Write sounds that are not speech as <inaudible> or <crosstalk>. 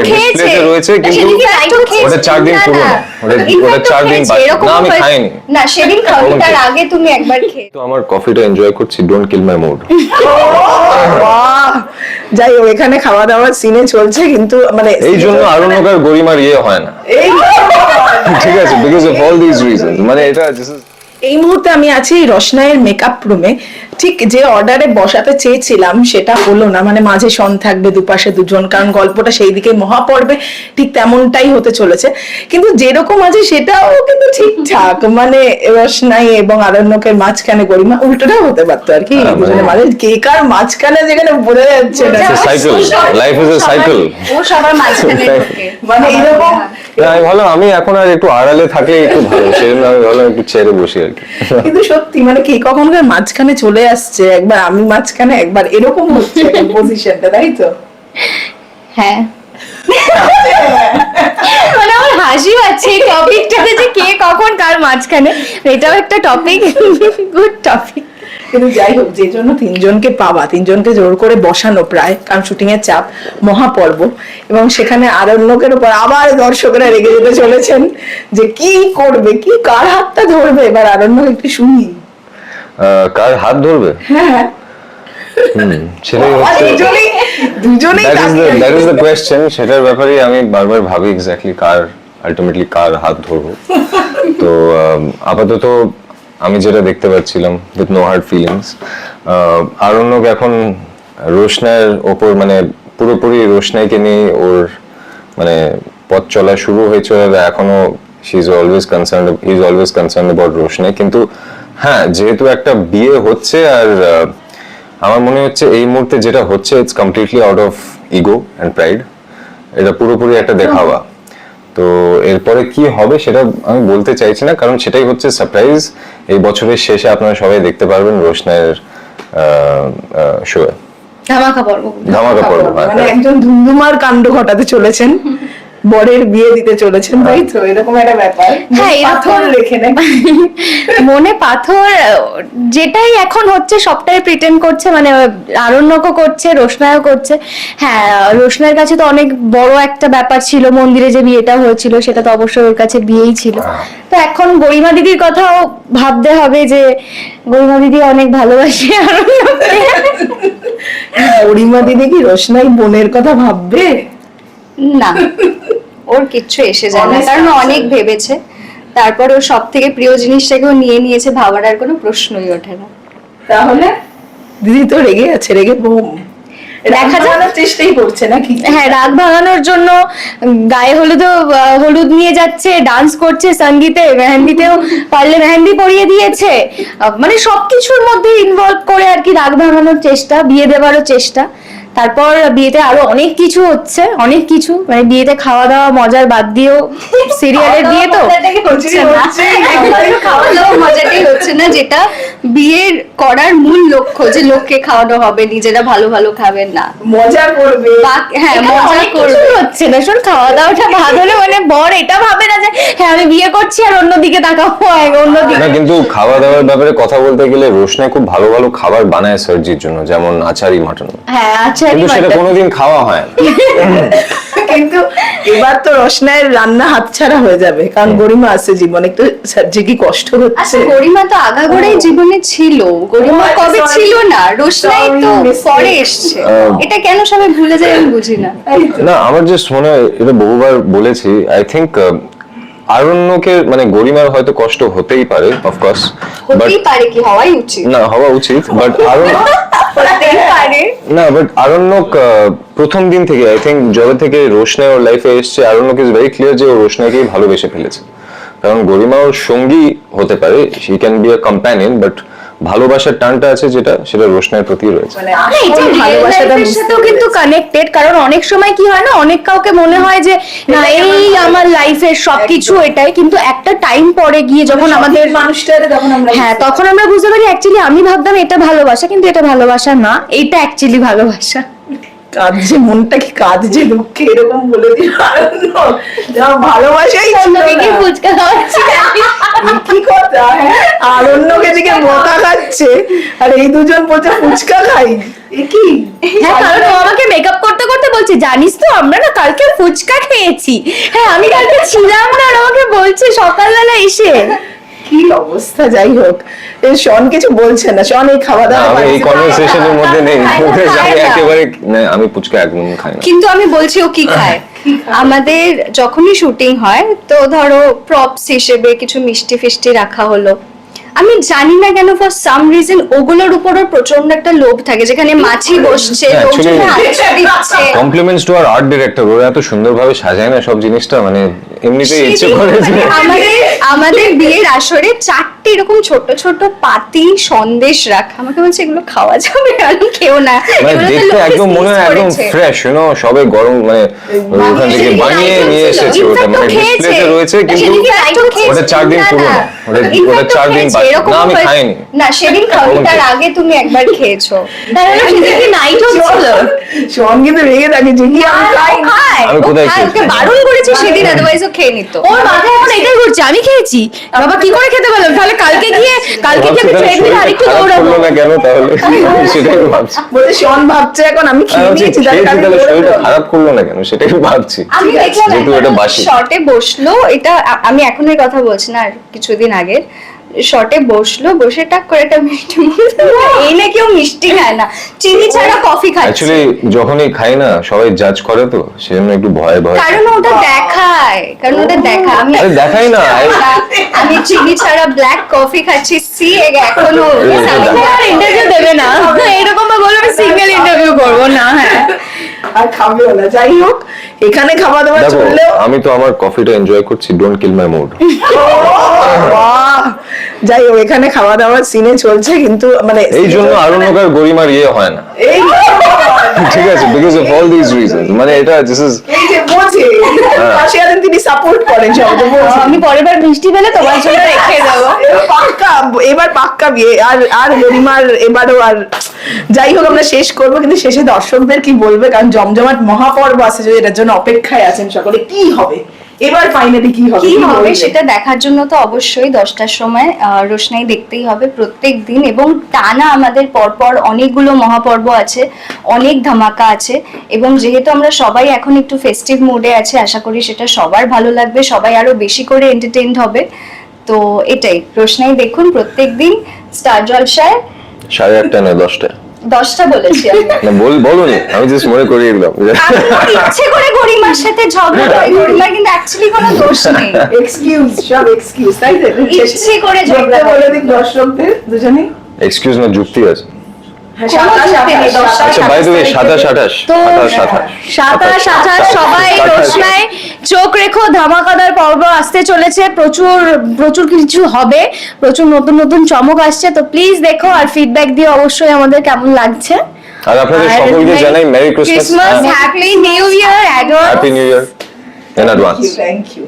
খেয়েছে। ডিসপ্লেতে রয়েছে কিন্তু সেদিন কি একটু খেয়েছে? ওটা চার দিন না, ওটা Infect ওটা তো চার দিন খেয়েছে, বাকি। এরকম না আমি খাইনি। না সেদিন খাওনি তার আগে তুমি একবার <laughs> খেয়ে তো আমার কফিটা এনজয় করছি ডোন্ট কিল মাই মুড যাই হোক এখানে খাওয়া দাওয়ার সিনে চলছে কিন্তু মানে এই জন্য আরণ্যকার গরিমার ইয়ে হয় না। এই <laughs> ঠিক আছে because of all this reasons মানে এটা এই মুহূর্তে আমি আছি রসনায়ের মেকআপ রুমে ঠিক যে অর্ডারে বসাতে চেয়েছিলাম সেটা হলো না। মানে মাঝে সন থাকবে দুপাশে দুজন কারণ গল্পটা সেই দিকে মহাপর্বে ঠিক তেমনটাই হতে চলেছে। কিন্তু যেরকম আছে সেটাও কিন্তু ঠিকঠাক। <laughs> মানে রসনাই এবং আরণ্যকের মাঝখানে গরিমা উল্টোটাও হতে পারতো আর কি। হ্যাঁ, দুজনের মানে- মাঝে কে কার মাঝখানে যেখানে বোঝা যাচ্ছে না। Cycle. Life is a cycle. ও সবার মাঝখানে মানে এরকম না, আমি এখন আর একটু আড়ালে থাকলে একটু ভালো। সেই জন্য আমি ভাবলাম একটু ছেড়ে বসি আর কি। কিন্তু সত্যি মানে কে কখনকার মাঝখানে চলে আসছে একবার আমি মাঝখানে একবার এরকম হচ্ছে পজিশনটা তাই তো? হ্যাঁ। মানে আমার হাসি পাচ্ছে এই টপিকটাতে যে কে কখন কার মাঝখানে এটাও একটা টপিক গুড টপিক কিন্তু যাই হোক যে জন্য তিনজনকে পাওয়া তিনজনকে জোর করে বসানো প্রায় কারণ শুটিং এর চাপ মহাপর্ব। এবং সেখানে আরণ্যকের উপর আবার দর্শকরা রেগে যেতে চলেছেন যে কি করবে কি কার হাতটা ধরবে? এবার আরণ্যক একটু শুনি। কার হাত ধরবে? হ্যাঁ। সেটাই হচ্ছে দ্যাট ইজ দ্য। কোয়েশ্চেন সেটার ব্যাপারে আমি বারবার ভাবি এক্স্যাক্টলি কার আলটিমেটলি কার হাত ধরবো। তো আপাতত আমি যেটা দেখতে পাচ্ছিলাম with no hard feelings Aranyak এখন রোশনার ওপর মানে পুরোপুরি রোশনাইকে নিয়ে ওর মানে পথ চলা শুরু হয়েছে। এখনও she is always concern is always concern about Roshnai. কিন্তু হ্যাঁ যেহেতু একটা বিয়ে হচ্ছে আর আমার মনে হচ্ছে এই মুহূর্তে যেটা হচ্ছে it's completely out of ego and pride এটা পুরোপুরি একটা দেখাওয়া। তো এরপরে কি হবে সেটা আমি বলতে চাইছি না কারণ সেটাই হচ্ছে সারপ্রাইজ এই বছরের শেষে আপনারা সবাই দেখতে পারবেন রোশনায়ের শোয়ে ধামাকা পর্ব ধামাকা পর্ব। হ্যাঁ, মানে একজন ধুমধুমার কাণ্ড ঘটাতে চলেছেন। <laughs> বরের বিয়ে দিতে চলেছেন তাই তো? এরকম একটা ব্যাপার। হ্যাঁ, পাথর নাকি <laughs> মনে পাথর যেটাই এখন হচ্ছে সবটাই প্রিটেন্ড করছে মানে আরণ্যকও করছে রোশনায়ও করছে। হ্যাঁ রোশনার কাছে তো অনেক বড় একটা ব্যাপার ছিল মন্দিরে যে বিয়েটা হয়েছিল সেটা তো অবশ্যই ওর কাছে বিয়েই ছিল। তো এখন গরিমা দিদির কথাও ভাবতে হবে যে গরিমা দিদি অনেক ভালোবাসে আরণ্যকে। গরিমা দিদি কি রোশনাই বোনের কথা ভাববে? না ওর কিচ্ছু এসে যায় না কারণ অনেক ভেবেছে। তারপর ও সব থেকে প্রিয় জিনিসটাকে ও নিয়ে নিয়েছে ভাবার আর কোনো প্রশ্নই ওঠে না। তাহলে? দিদি তো রেগে আছে রেগে বোম দেখা। দেখানোর চেষ্টাই করছে নাকি? হ্যাঁ রাগ ভাঙানোর জন্য গায়ে হলুদ হলুদ নিয়ে যাচ্ছে ডান্স করছে সঙ্গীতে মেহেন্দিতেও পারলে মেহেন্দি পরিয়ে দিয়েছে। মানে সবকিছুর মধ্যে ইনভলভ করে আর কি রাগ ভাঙানোর চেষ্টা বিয়ে দেওয়ারও চেষ্টা। তারপর বিয়েতে আরও অনেক কিছু হচ্ছে অনেক কিছু মানে বিয়েতে খাওয়া দাওয়া মজার বাদ দিয়েও সিরিয়ালের বিয়ে তো হচ্ছে না। খাওয়া দাওয়া মজাটাই হচ্ছে না যেটা বিয়ের করার মূল লক্ষ্য যে লোককে খাওয়ানো হবে নিজেরা ভালো ভালো খাবেন না। মজা করবে। হ্যাঁ মজা করবে। হচ্ছে না শোন খাওয়া দাওয়াটা ভালো হলে মানে বর এটা ভাবে না যে হ্যাঁ আমি বিয়ে করছি আর অন্যদিকে তাকাবো এক অন্যদিকে না কিন্তু খাওয়া দাওয়ার ব্যাপারে কথা বলতে গেলে রোশনাই খুব ভালো ভালো খাবার বানায় সার্জির জন্য যেমন আচারি মাটন হ্যাঁ আচ্ছা কিন্তু সেটা কোনোদিন খাওয়া হয় না। <laughs> এবার তো রসনায়ের রান্না হাতছাড়া হয়ে যাবে কারণ গরিমা আছে জীবনে একটু যে কি কষ্ট আচ্ছা হচ্ছে গরিমা তো আগাগোড়াই জীবনে ছিল গরিমা কবে ছিল না? রোশনাই তো পরে এসছে। এটা কেন সবাই ভুলে যায় আমি বুঝি না? না আমার জাস্ট মনে হয় এটা বহুবার বলেছি আই থিংক আরণ্যকে মানে গরিমার হয়তো কষ্ট হতেই পারে অফকোর্স হতেই পারে কি? হওয়াই উচিত। না হওয়া উচিত বাট আরণ্য হতেই পারে। না বাট আরণ্যক প্রথম দিন থেকে আই থিঙ্ক যবে থেকে রোশনাই ওর লাইফে এসছে আরণ্যক ইজ ভেরি ক্লিয়ার যে ও রোশনাইকেই ভালোবেসে ফেলেছে। কারণ গরিমা ওর সঙ্গী হতে পারে she can be a companion but ভালোবাসার টানটা আছে যেটা সেটা রোশনের প্রতি রয়েছে। মানে ভালোবাসাটা সাথেও কিন্তু কানেক্টেড কারণ অনেক সময় কি হয় না অনেক কাউকে মনে হয় যে না এই আমার আমার লাইফের সবকিছু এটাই। কিন্তু একটা টাইম পরে গিয়ে যখন আমাদের মানুষটা তখন আমরা হ্যাঁ তখন আমরা বুঝতে পারি অ্যাকচুয়ালি আমি ভাবতাম এটা ভালোবাসা কিন্তু এটা ভালোবাসা না এটা অ্যাকচুয়ালি ভালোবাসা। কাঁদছে মনটা কি কাঁদছে দুঃখে এরকম বলে দিল। যা ভালোবাসাই ছিল কি কথা হ্যাঁ? আরণ্যক এদিকে মতা খাচ্ছে। আর এই দুজন বলছে ফুচকা খাই। কি? হ্যাঁ কারণ ও আমাকে মেকআপ করতে করতে বলছে জানিস তো আমরা না কালকে ফুচকা খেয়েছি। হ্যাঁ আমি কালকে ছিলাম না আর আমাকে বলছে সকালবেলা এসে। কি অবস্থা? যাই হোক শন কিছু বলছে না। শন এই খাওয়া দাওয়া আমি এই কনভারসেশনের মধ্যে নেই। আমি একেবারে আমি পুচকা একদম খাই না। কিন্তু আমি বলছি ও কি খায়? <coughs> আমাদের যখনই শুটিং হয় তো ধরো প্রপস হিসেবে কিছু মিষ্টি ফিষ্টি রাখা হলো। আমি জানি না কেন ফর সাম রিজন ওগুলোর উপরও প্রচণ্ড একটা লোভ থাকে যেখানে মাছি বসছে compliments to our art director ওরা এত সুন্দরভাবে সাজায় না সব জিনিসটা মানে এমনিতেই ইচ্ছে করে মানে আমাদের আমাদের বিয়ের আসরে চারটে এরকম ছোট ছোট পাতি সন্দেশ রাখা আমাকে বলছে এগুলো খাওয়া যাবে <laughs> আমি খেও না মানে দেখতে একদম মনে হয় একদম। ফ্রেশ ইউনো সবে গরম মানে ওখান থেকে বানিয়ে নিয়ে। এসেছে ওটা মানে। ডিসপ্লেতে রয়েছে কিন্তু। ওটা চার দিন না, পুরনো না। ওটা ওটা চার দিন এরকম না আমি খাইনি। না সেদিন তার খেয়েছি। আগে তুমি একবার খেয়েছো। তাহলে সেদিনকে নাইট হচ্ছিল? শন কিন্তু রেগে থাকে যে কি আমি খাই আমি কোথায় ওকে বারণ করেছি সেদিন আদারওয়াইজ ও খেয়ে নিত। ওর মাথায় এখন এটাই ঘুরছে আমি খেয়েছি। বাবা কি করে খেতে পারলাম? তাহলে কালকে গিয়ে কালকে গিয়ে আমি ট্রেডমিলে আরেকটু দৌড়াবো। না কেন তাহলে? সেটাই ভাবছি। বলছে শন ভাবছে এখন আমি খেয়ে নিয়েছি তাহলে শরীরটা খারাপ করল না কেন? সেটাই ভাবছি। আমি দেখলাম যেহেতু এটা বাসি। শর্টে বসল এটা আমি এখনের কথা বলছি না আর কিছুদিন আগে শর্টে বসল বসে টাক করে একটা মিষ্টি মুখ এই না কেউ মিষ্টি খায় না। চিনি ছাড়া কফি খায় অ্যাকচুয়ালি যখনই খাই না সবাই জাজ করে তো সেজন্য একটু ভয় ভয় কারণ ওটা দেখায়। কারণ ওটা দেখায় আমি আরে দেখাই না আমি চিনি ছাড়া ব্ল্যাক কফি খাচ্ছি সি এখনও আর ইন্টারভিউ দেবে না। এরকম বলব আমি সিঙ্গেল ইন্টারভিউ করব না হ্যাঁ। আর খাবেও না। যাই হোক এখানে খাওয়া দাওয়া দেখো চললেও আমি তো আমার কফিটা এনজয় করছি ডোন্ট কিল মাই মুড বাহ! যাই হোক এখানে খাওয়া দাওয়ার সিনে চলছে কিন্তু মানে এই জন্য আরণ্যকার গরিমার ইয়ে হয় না। ঠিক আছে because of all this reasons মানে এটা দিস ইজ এই যে বোঝে। হ্যাঁ। তিনি সাপোর্ট করেন সব আমি পরের বার মিষ্টি পেলে তোমার জন্য রেখে <laughs> দেবো। পাক্কা এবার পাক্কা বিয়ে আর আর গরিমার এবারও আর যাই হোক আমরা শেষ করব কিন্তু শেষে দর্শকদের কি বলবে? কারণ জমজমাট মহাপর্ব আছে যে এটার জন্য অপেক্ষায় আছেন সকলে কি হবে? এবার ফাইনালি কি হবে? কি হবে সেটা দেখার জন্য তো অবশ্যই দশটার সময় রোশনাই দেখতেই হবে প্রত্যেক দিন এবং টানা আমাদের পরপর অনেকগুলো মহাপর্ব আছে অনেক ধামাকা আছে এবং যেহেতু আমরা সবাই এখন একটু ফেস্টিভ মুডে আছে আশা করি সেটা সবার ভালো লাগবে সবাই আরও বেশি করে এন্টারটেইনড হবে। তো এটাই রোশনাই দেখুন প্রত্যেক দিন স্টার জলসায়। সাড়ে আটটা নয় দশটা দশটা বলেছি বল বলুনি আমি জাস্ট মনে করিয়ে দিলাম। ইচ্ছে করে গরিমার সাথে ঝগড়া করি গরিমার কিন্তু অ্যাকচুয়ালি কোনো দোষ নেই। এক্সকিউজ সব এক্সকিউজ তাই তো? ইচ্ছে করে ঝগড়া করে। বলে দিন দর্শকদের দুজনেই। এক্সকিউজ না যুক্তি আছে। সবাই রোশনায় চোখ রেখো ধামাকাদার পর্ব আসতে চলেছে। প্রচুর প্রচুর কিছু হবে। প্রচুর নতুন নতুন চমক আসছে। তো প্লিজ দেখো আর ফিডব্যাক দিয়ে অবশ্যই আমাদের কেমন লাগছে। আর আপনাদের সকলকে জানাই merry Christmas happy new year happy new year in advance thank you